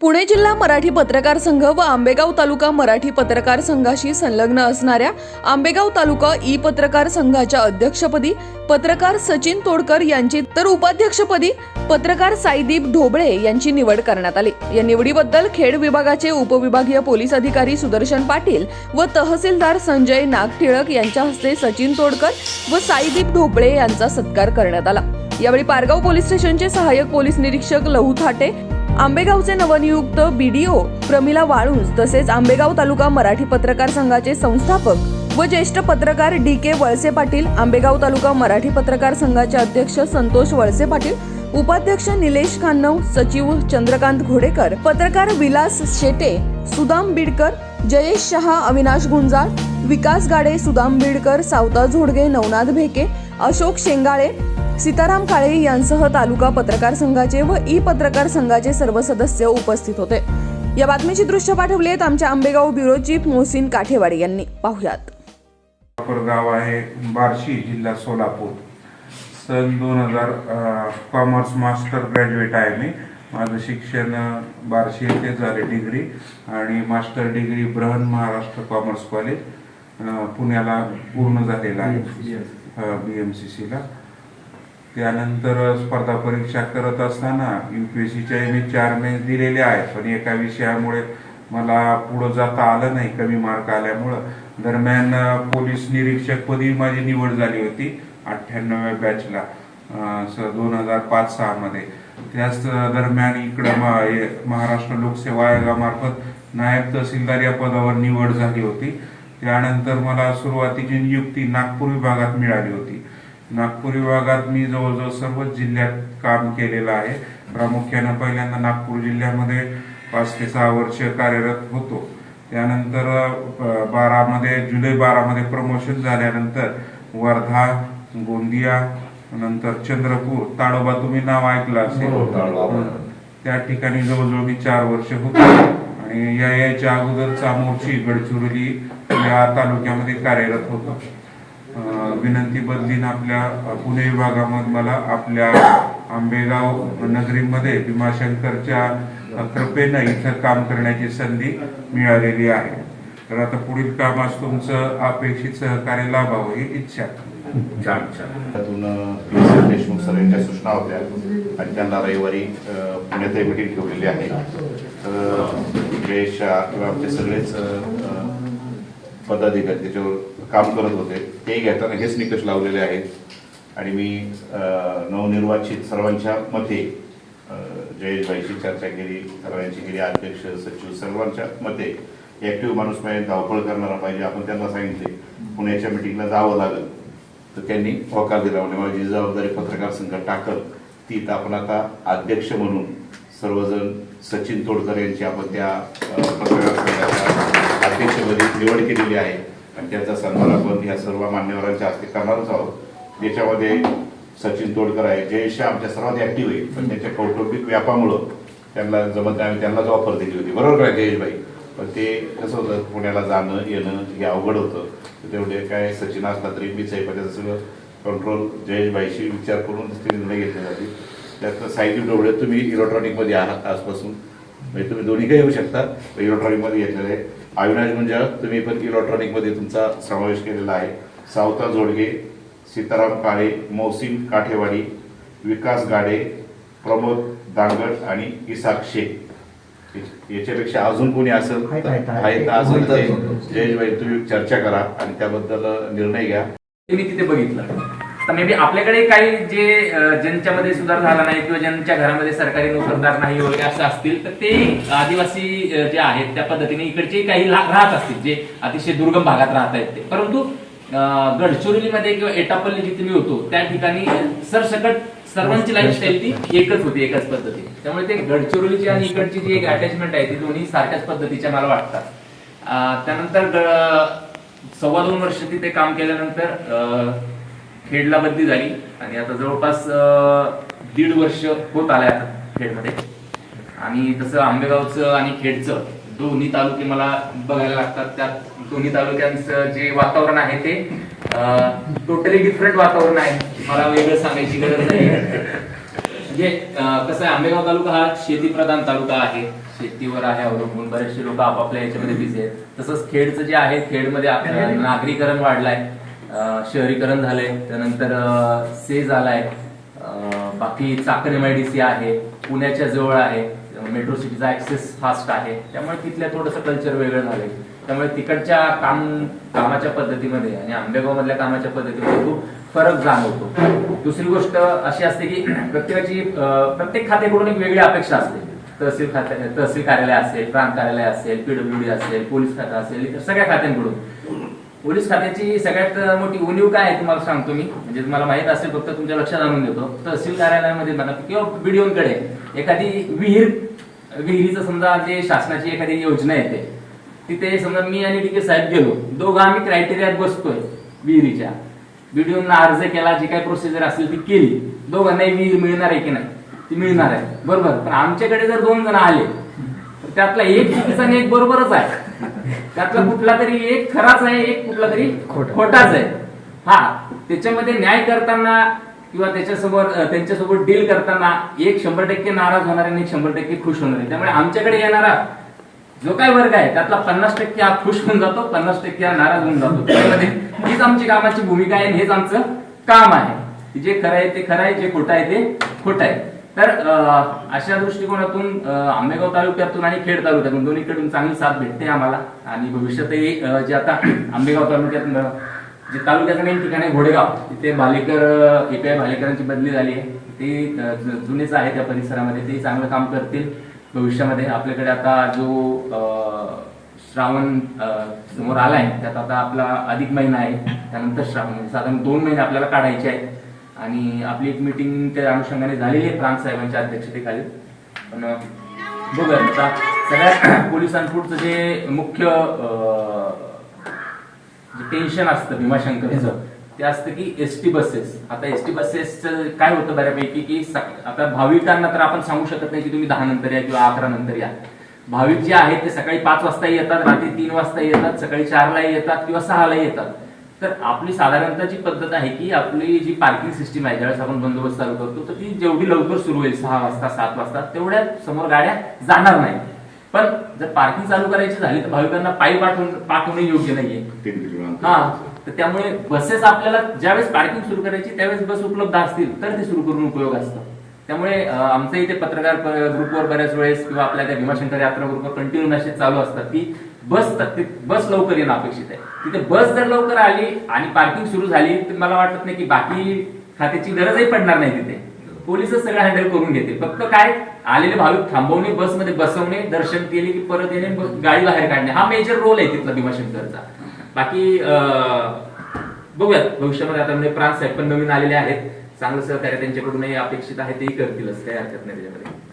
पुणे जिल्हा मराठी पत्रकार संघ व आंबेगाव तालुका मराठी पत्रकार संघाशी संलग्न असणाऱ्या आंबेगाव तालुका ई पत्रकार संघाच्या अध्यक्षपदी पत्रकार सचिन तोडकर यांची तर उपाध्यक्षपदी पत्रकार साईदीप ढोबळे यांची निवड करण्यात आली. या निवडीबद्दल खेड विभागाचे उपविभागीय पोलीस अधिकारी सुदर्शन पाटील व तहसीलदार संजय नागटिळक यांच्या हस्ते सचिन तोडकर व साईदीप ढोबळे यांचा सत्कार करण्यात आला. यावेळी पारगाव पोलीस स्टेशनचे सहाय्यक पोलीस निरीक्षक लहू थाटे आंबेगावचे नवनियुक्त बीडीओ प्रमिला वाळुंज तसेच आंबेगाव तालुका मराठी पत्रकार संघाचे संस्थापक व ज्येष्ठ पत्रकार डी के वळसे पाटील आंबेगाव तालुका मराठी पत्रकार संघाचे अध्यक्ष संतोष वळसे पाटील उपाध्यक्ष निलेश खान्नव सचिव चंद्रकांत घोडेकर पत्रकार विलास शेटे सुदाम बिडकर जयेश शहा अविनाश गुंजाळ विकास गाडे सुदाम बिडकर सावता झोडगे नवनाथ भेके अशोक शेंगाळे सीताराम काळे यांसह तालुका पत्रकार संघाचे व ई पत्रकार संघाचे सर्व सदस्य उपस्थित होते. या बातमीची दृश्य पाठवली आहेत आमच्या आंबेगाव ब्युरो चीफ मोहसिन काठेवाडी यांनी. पाहुयात. गाव आहे बार्शी जिल्हा सोलापूर. सन दोन हजार कॉमर्स मास्टर ग्रॅज्युएट आहे मी. माझं शिक्षण बार्शी येथे झाले डिग्री आणि master degree Brihan Maharashtra commerce college पुण्याला पूर्ण झालेलं आहे. बी एम सी सीला त्यानंतर स्पर्धा परीक्षा करत असताना यू पी एस सीच्या मी चार मेन्स दिलेले आहेत. पण एका विषयामुळे मला पुढं जाता आलं नाही कमी मार्क आल्यामुळं. दरम्यान पोलीस निरीक्षक पदी माझी निवड झाली होती अठ्ठ्याण्णव्या बॅचला स दोन हजार पाच सहामध्ये. त्याच दरम्यान इकडं महाराष्ट्र लोकसेवा आयोगामार्फत नायब तहसीलदार या पदावर निवड झाली होती. त्यानंतर मला सुरुवातीची नियुक्ती नागपूर विभागात मिळाली होती. नागपूर विभागात मी जवळजवळ सर्वच जिल्ह्यात काम केलेलं आहे. प्रामुख्यानं पहिल्यांदा नागपूर जिल्ह्यामध्ये पाच ते सहा वर्ष कार्यरत होतो. त्यानंतर बारामध्ये जुलै बारामध्ये प्रमोशन झाल्यानंतर वर्धा गोंदिया नंतर चंद्रपूर ताडोबा तुम्ही नाव ऐकलं असेल. हो. त्या ठिकाणी जवळजवळ मी चार वर्ष होतो. आणि या याच्या अगोदर चामोर्ची गडचिरोली या तालुक्यामध्ये कार्यरत होतो. विनंती बदलीन आपल्या पुणे विभागामध्ये मला आपल्या आंबेगाव नगरीमध्ये भीमाशंकरच्या कृपेनं इथं काम करण्याची संधी मिळालेली आहे. तर आता पुढील कामास तुमचं अपेक्षित सहकार्य लाभावं ही इच्छा. त्यातून देशमुख सर यांच्या सूचना होत्या आणि त्यांना रविवारी पुण्यात एक मिटिंग ठेवलेली आहे. तर किंवा आमचे सगळेच पदाधिकारी त्याच्यावर काम करत होते ते घेताना हेच निकष लावलेले आहेत. आणि मी नवनिर्वाचित सर्वांच्या मते अ, चर्चा केली सर्वांची केली अध्यक्ष सचिव सर्वांच्या मते ॲक्टिव्ह माणूस पाहिजे धावपळ करणारा पाहिजे आपण त्यांना सांगितले. पुण्याच्या मिटिंगला जावं लागलं. तर त्यांनी होकार दिला म्हणजे माझी जबाबदारी पत्रकार संघ टाकत ती तर आपण आता अध्यक्ष म्हणून सर्वजण सचिन तोडकर यांची आपण त्या पत्रकार संघाच्या अध्यक्षपदी निवड केलेली आहे. आणि त्याचा सन्मान आपण या सर्व मान्यवरांच्या हस्ते करणारच आहोत. ज्याच्यामध्ये सचिन तोडकर आहे जयेश आमच्या सर्वात ऍक्टिव्ह आहे पण त्यांच्या कौटुंबिक व्यापामुळं त्यांना जमत नाही आम्ही त्यांनाच ऑफर दिली होती. बरोबर काय जयेशभाई? पण ते कसं होतं पुण्याला जाणं येणं हे अवघड होतं. तेवढे काय सचिन असला तरी मीच आहे पण त्याचं सगळं कंट्रोल जयेशभाईशी विचार करून ते निर्णय घेतले जाते त्यात साहित्य डोळे तुम्ही इलेक्ट्रॉनिकमध्ये आहात आजपासून. म्हणजे तुम्ही दोन्ही काही येऊ शकता. इलेक्ट्रॉनिकमध्ये घेतलेलं आहे. अविनाश म्हणजे तुम्ही पण इलेक्ट्रॉनिकमध्ये तुमचा समावेश केलेला आहे. सावता जोडगे सीताराम काळे मौसिम काठेवाडी विकास गाडे प्रमोद दांगट आणि इसाक शेख. याच्या- याच्यापेक्षा अजून कोणी असेल आहेत, असेल ते जयेशभाई तुम्ही चर्चा करा आणि त्याबद्दल निर्णय घ्या. मी तिथे बघितलं. तर मे बी आपल्याकडे काही जे ज्यांच्यामध्ये सुधार झाला नाही किंवा ज्यांच्या घरामध्ये सरकारी नोकरदार नाही वगैरे असं असतील तर ते आदिवासी जे आहेत त्या पद्धतीने इकडचे काही राहत असतील जे अतिशय दुर्गम भागात राहत आहेत ते. परंतु गडचिरोलीमध्ये किंवा एटापल्ली जिथे मी होतो त्या ठिकाणी सरसकट सर्वांची लाईफस्टाईल ती एकच होती एकाच पद्धती. त्यामुळे ते गडचिरोलीची आणि इकडची जी एक अटॅचमेंट आहे ती दोन्ही सारख्याच पद्धतीच्या मला वाटतात. त्यानंतर सव्वा दोन वर्ष तिथे काम केल्यानंतर अं, खेडला बदली झाली. आणि आता जवळपास दीड वर्ष होत आलंय आता खेडमध्ये. आणि तसं आंबेगावचं आणि खेडचं दोन्ही तालुके मला बघायला लागतात. त्यात दोन्ही तालुक्यांचं जे वातावरण आहे ते टोटली डिफरंट वातावरण आहे. मला वेगळं सांगायची गरज नाही. म्हणजे कसं आहे आंबेगाव तालुका हा शेतीप्रधान तालुका आहे. शेतीवर आहे अवलंबून. बरेचसे लोक आपापल्या याच्यामध्ये बिझी आहेत. तसंच खेडचं जे आहे खेडमध्ये आपलं नागरीकरण वाढलंय. आहे शहरीकरण झालंय. त्यानंतर से सेज आलाय. बाकी Chakan M I D C आहे. पुण्याच्या जवळ आहे. मेट्रो सिटीचा ऍक्सेस फास्ट आहे. त्यामुळे तिथल्या थोडंसं कल्चर वेगळं झालंय. त्यामुळे तिकडच्या काम कामाच्या पद्धतीमध्ये आणि आंबेगाव मधल्या कामाच्या पद्धतीमध्ये खूप फरक जाणवतो. दुसरी गोष्ट अशी असते की प्रत्येकाची प्रत्येक खात्याकडून एक वेगळी अपेक्षा असते. तहसील खात्या तहसील कार्यालय असेल प्रांत कार्यालय असेल पीडब्ल्यूडी असेल पोलीस खातं असेल सगळ्या खात्यांकडून. पोलीस खात्याची सगळ्यात मोठी उणीव काय आहे तुम्हाला सांगतो मी? म्हणजे तुम्हाला माहीत असेल फक्त तुमच्या लक्षात आणून देतो. तहसील कार्यालयामध्ये म्हणा किंवा बीडीओकडे एखादी विहीर विहिरीचं समजा जे शासनाची एखादी योजना येते तिथे समजा मी आणि डीके साहेब गेलो. दोघं आम्ही क्रायटेरियात बसतोय विहिरीच्या. बीडीओना अर्ज केला जी काही प्रोसिजर असेल ती केली. दोघांनाही विहीर मिळणार आहे की नाही? ती मिळणार आहे. बरोबर. पण आमच्याकडे जर दोन जण आले तर त्यातला एक चुकीचा आणि एक बरोबरच आहे. त्यातला कुठला तरी एक खराच आहे एक कुठला तरी खोटाच आहे. हा त्याच्यामध्ये न्याय करताना किंवा त्याच्यासमोर त्यांच्यासोबत डील करताना एक शंभर टक्के नाराज होणार आहे आणि एक शंभर टक्के खुश होणार. आहे त्यामुळे आमच्याकडे येणारा जो काय वर्ग आहे त्यातला पन्नास टक्के हा खुश होऊन जातो पन्नास टक्के हा नाराज होऊन जातो. त्यामध्ये हीच आमची कामाची भूमिका आहे आणि हेच आमचं काम आहे. जे खरं आहे ते खरं आहे जे खोटं आहे ते खोटं आहे. तर अशा दृष्टिकोनातून आंबेगाव तालुक्यातून आणि खेड तालुक्यातून दोन्हीकडून चांगली साथ भेटते आम्हाला. आणि भविष्यातही जे आता आंबेगाव तालुक्यात जे तालुक्याचं मेन ठिकाण आहे घोडेगाव तिथे भालेकर एपीआय भालेकरांची बदली झाली आहे. ते जुनेच आहे त्या परिसरामध्ये ते चांगलं काम करतील. भविष्यामध्ये आपल्याकडे आता जो श्रावण समोर आलाय त्यात आता आपला अधिक महिना आहे. त्यानंतर श्रावण म्हणजे साधारण दोन महिने आपल्याला काढायचे आहेत. आणि आपली एक मीटिंग त्या अनुषंगाने झालेली आहे प्रांत साहेबांच्या अध्यक्षतेखाली. पण बघूया आता सगळ्या पोलिसांपुढचं जे मुख्य जे टेन्शन असतं भीमाशंकरचं ते असतं की एस टी बसेस आता एस टी बसेसचं काय होतं बऱ्यापैकी की आता भाविकांना तर आपण सांगू शकत नाही की तुम्ही दहा नंतर या किंवा अकरा नंतर या. भाविक जे आहेत ते सकाळी पाच वाजताही येतात रात्री तीन वाजताही येतात सकाळी चारलाही येतात किंवा सहालाही येतात. तर आपली साधारणतःची पद्धत आहे की आपली जी पार्किंग सिस्टीम आहे ज्यावेळेस आपण बंदोबस्त चालू करतो तर ती जेवढी लवकर सुरू होईल सहा वाजता सात वाजता तेवढ्या समोर गाड्या जाणार नाही. पण जर पार्किंग चालू करायची झाली तर भाविकांना पायी पाठवून पाठवणे योग्य नाहीये. हा तर त्यामुळे बसेस आपल्याला ज्यावेळेस पार्किंग सुरू करायची त्यावेळेस बस उपलब्ध असतील तर ते सुरू करून उपयोग असतो. त्यामुळे अं, आमचं इथे पत्रकार ग्रुपवर बऱ्याच वेळेस किंवा आपल्या त्या भीमाशंकर यात्रा ग्रुपवर कंटिन्यू मेसेज चालू असतात की बस बस लवकर येणं अपेक्षित आहे. तिथे बस जर लवकर आली आणि पार्किंग सुरू झाली तर मला वाटत नाही की बाकी खात्याची गरजही पडणार नाही तिथे. पोलीसच सगळं हँडल करून घेते. फक्त काय आलेले भाविक थांबवणे बसमध्ये बसवणे दर्शन केले की परत येणे गाडी बाहेर काढणे. हा मेजर रोल आहे तिथला भीमाशंकरचा. बाकी बघूयात. भविष्यामध्ये आता म्हणजे प्रांत साहेब पण नवीन आलेले आहेत. चांगलं सहकार्य त्यांच्याकडूनही अपेक्षित आहे तेही करतीलच. काही हरकत नाही त्याच्यामध्ये.